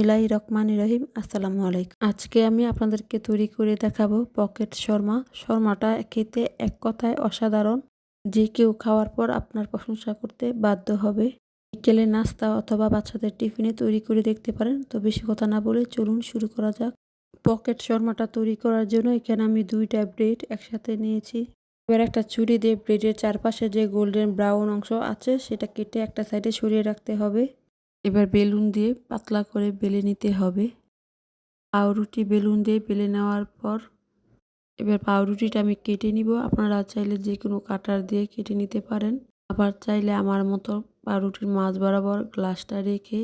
বিসমিল্লাহ রহমান রহিম, আসসালামু আলাইকুম। আজকে আমি আপনাদেরকে তৈরি করে দেখাবো পকেট শর্মা। শর্মাটা খেতে এক কথায় অসাধারণ। যে কেউ খাওয়ার পর আপনার প্রশংসা করতে বাধ্য হবে। বিকেলে নাস্তা অথবা বাচ্চাদের টিফিনে তৈরি করে দেখতে পারেন। তো বেশি কথা না বলে চলুন শুরু করা যাক। পকেট শর্মাটা তৈরি করার জন্য এখানে আমি দুইটা ব্রেড একসাথে নিয়েছি। এবার একটা ছুরি দিয়ে ব্রেডের চারপাশে যে গোল্ডেন ব্রাউন অংশ আছে, সেটা কেটে একটা সাইডে সরিয়ে রাখতে হবে। এবার বেলুন দিয়ে পাতলা করে বেলে নিতে হবে। পাউরুটি বেলুন দিয়ে বেলে নেওয়ার পর এবার পাউরুটিটা আমি কেটে নিব। আপনারা চাইলে যে কোনো কাটার দিয়ে কেটে নিতে পারেন। আবার চাইলে আমার মতো পাউরুটির মাছ বরাবর গ্লাসটা রেখে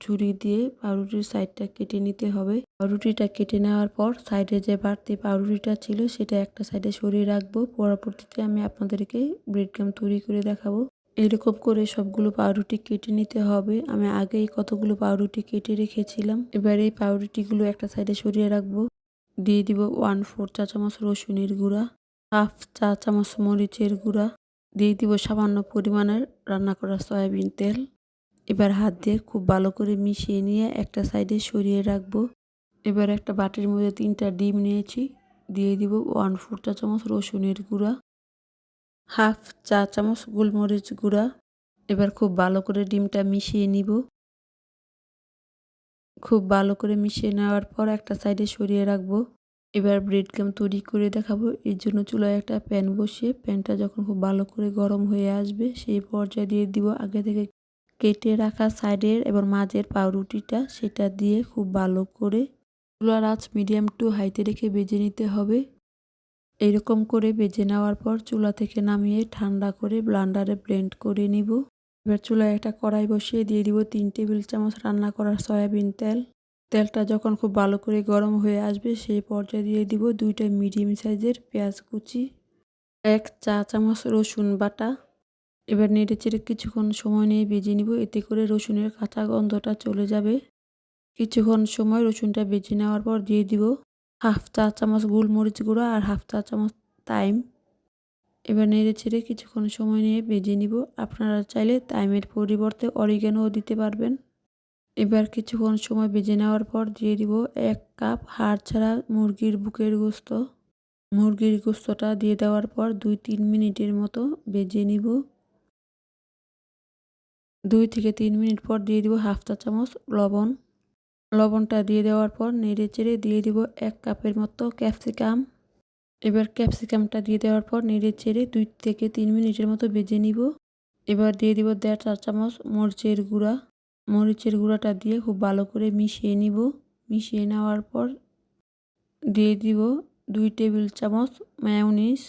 ছুরি দিয়ে পাউরুটির সাইডটা কেটে নিতে হবে। পাউরুটিটা কেটে নেওয়ার পর সাইডে যে বাড়তি পাউরুটিটা ছিল সেটা একটা সাইডে সরিয়ে রাখব। পরবর্তীতে আমি আপনাদেরকে ব্রেড ক্যাম তৈরি করে দেখাবো। এরকম করে সবগুলো পাউরুটি কেটে নিতে হবে। আমি আগেই কতগুলো পাউরুটি কেটে রেখেছিলাম। এবার এই পাউরুটিগুলো একটা সাইডে সরিয়ে রাখব। দিয়ে দিব ওয়ান ফোর চা চামচ রসুনের গুঁড়া, হাফ চা চামচ মরিচের গুঁড়া, দিয়ে দিব সামান্য পরিমাণের রান্না করা সয়াবিন তেল। এবার হাত দিয়ে খুব ভালো করে মিশিয়ে নিয়ে একটা সাইডে সরিয়ে রাখব। এবার একটা বাটির মধ্যে তিনটা ডিম নিয়েছি। দিয়ে দিব ওয়ান ফোর চা চামচ রসুনের গুঁড়া। হাফ চা চামচ গোলমরিচ গুঁড়া। এবার খুব ভালো করে ডিমটা মিশিয়ে নিব। খুব ভালো করে মিশিয়ে নেওয়ার পর একটা সাইডে সরিয়ে রাখব। এবার ব্রেড ক্যাম তৈরি করে দেখাবো। এর জন্য চুলায় একটা প্যান বসিয়ে প্যানটা যখন খুব ভালো করে গরম হয়ে আসবে, সেই পর্যায়ে দিয়ে দিব আগে থেকে কেটে রাখা সাইডের এবং মাঝের পাউরুটিটা। সেটা দিয়ে খুব ভালো করে চুলার আঁচ মিডিয়াম টু হাইতে রেখে বেজে নিতে হবে। এইরকম করে বেজে নেওয়ার পর চুলা থেকে নামিয়ে ঠান্ডা করে ব্লান্ডারে ব্লেন্ড করে নিব। এবার চুলায় একটা কড়াই বসিয়ে দিয়ে দিব তিন টেবিল চামচ রান্না করার সয়াবিন তেল। তেলটা যখন খুব ভালো করে গরম হয়ে আসবে সেই পর্যায়ে দিয়ে দিব দুইটা মিডিয়াম সাইজের পেঁয়াজ কুচি, এক চা চামচ রসুন বাটা। এবার নেড়ে চেড়ে কিছুক্ষণ সময় নিয়ে বেজে নিব, এতে করে রসুনের কাঁচা গন্ধটা চলে যাবে। কিছুক্ষণ সময় রসুনটা বেজে নেওয়ার পর দিয়ে দিব হাফ চা চামচ গোলমরিচ গুঁড়ো আর হাফ চা চামচ টাইম এবার নেড়ে ছেড়ে কিছুক্ষণ সময় নিয়ে বেজে নিব। আপনারা চাইলে টাইমের পরিবর্তে অরিগানও দিতে পারবেন। এবার কিছুক্ষণ সময় বেজে নেওয়ার পর দিয়ে দিব এক কাপ হাড় ছাড়া মুরগির বুকের গোস্ত। মুরগির গোস্তটা দিয়ে দেওয়ার পর দুই তিন মিনিটের মতো বেজে নিব। দুই থেকে তিন মিনিট পর দিয়ে দিব হাফ চা চামচ লবণ। লবণটা দিয়ে দেওয়ার পর নেড়ে চেড়ে দিয়ে দিব এক কাপের মতো ক্যাপসিকাম। এবার ক্যাপসিকামটা দিয়ে দেওয়ার পর নেড়ে চেড়ে দুই থেকে তিন মিনিটের মতো বেজে নিব। এবার দিয়ে দিব দেড় চা চামচ মরিচের গুঁড়া। মরিচের গুঁড়াটা দিয়ে খুব ভালো করে মিশিয়ে নিব। মিশিয়ে নেওয়ার পর দিয়ে দিব দুই টেবিল চামচ ম্যায়োনিস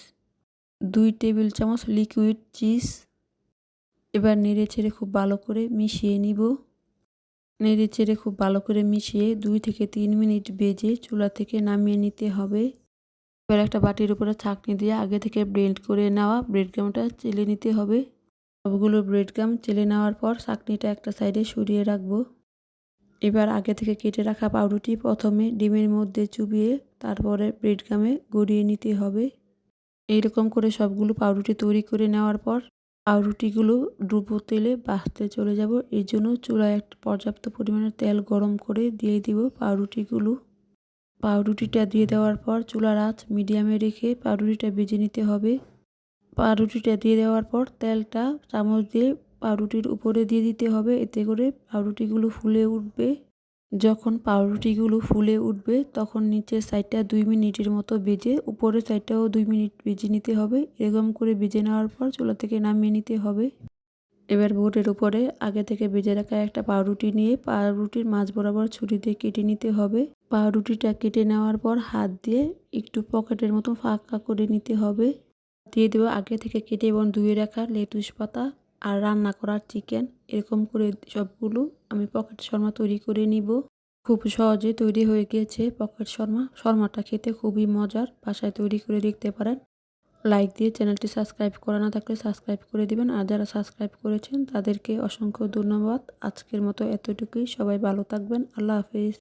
দুই টেবিল চামচ লিকুইড চিজ এবার নেড়ে ছেড়ে খুব ভালো করে মিশিয়ে নিব। নেড়ে চেড়ে খুব ভালো করে মিশিয়ে দুই থেকে তিন মিনিট বেজে চুলা থেকে নামিয়ে নিতে হবে। এবার একটা বাটির উপরে ছাঁকনি দিয়ে আগে থেকে ব্লেন্ড করে নেওয়া ব্রেড গামটা চেলে নিতে হবে। সবগুলো ব্রেড গাম চেলে নেওয়ার পর ছাঁকনিটা একটা সাইডে সরিয়ে রাখব। এবার আগে থেকে কেটে রাখা পাউরুটি প্রথমে ডিমের মধ্যে চুবিয়ে তারপরে ব্রেড গামে গড়িয়ে নিতে হবে। এইরকম করে সবগুলো পাউরুটি তৈরি করে নেওয়ার পর পাউরুটিগুলো ডুবো তেলে বাঁচতে চলে যাব। এই জন্য চুলায় একটা পর্যাপ্ত পরিমাণে তেল গরম করে দিয়ে দিব পাউরুটিগুলো। পাউরুটিটা দিয়ে দেওয়ার পর চুলার আঁচ মিডিয়ামে রেখে পাউরুটিটা ভেজে নিতে হবে। পাউরুটিটা দিয়ে দেওয়ার পর তেলটা চামচ দিয়ে পাউরুটির উপরে দিয়ে দিতে হবে। এতে করে পাউরুটিগুলো ফুলে উঠবে। যখন পাউরুটিগুলো ফুলে উঠবে, তখন নিচের সাইডটা দুই মিনিটের মতো বেজে, উপরের সাইডটাও দুই মিনিট বেজে নিতে হবে। এরকম করে বেজে নেওয়ার পর চুলা থেকে নামিয়ে নিতে হবে। এবার বোর্ডের উপরে আগে থেকে বেজে রাখা একটা পাউরুটি নিয়ে পাউরুটির মাছ বরাবর ছুরি দিয়ে কেটে নিতে হবে। পাউরুটিটা কেটে নেওয়ার পর হাত দিয়ে একটু পকেটের মতো ফাঁকা করে নিতে হবে। দিয়ে দেবো আগে থেকে কেটে এবং ধুয়ে রাখা লেটুস পাতা। আর রান্না করার চিকেন এরকম করে সবগুলো আমি পকেট শর্মা তৈরি করে নিব। খুব সহজে তৈরি হয়ে গিয়েছে পকেট শর্মা। শর্মাটা খেতে খুবই মজার, বাসায় তৈরি করে দেখতে পারেন। লাইক দিয়ে চ্যানেলটি সাবস্ক্রাইব করা না থাকলে সাবস্ক্রাইব করে দিবেন। আর যারা সাবস্ক্রাইব করেছেন তাদেরকে অসংখ্য ধন্যবাদ। আজকের মতো এতটুকুই। সবাই ভালো থাকবেন। আল্লাহ হাফিজ।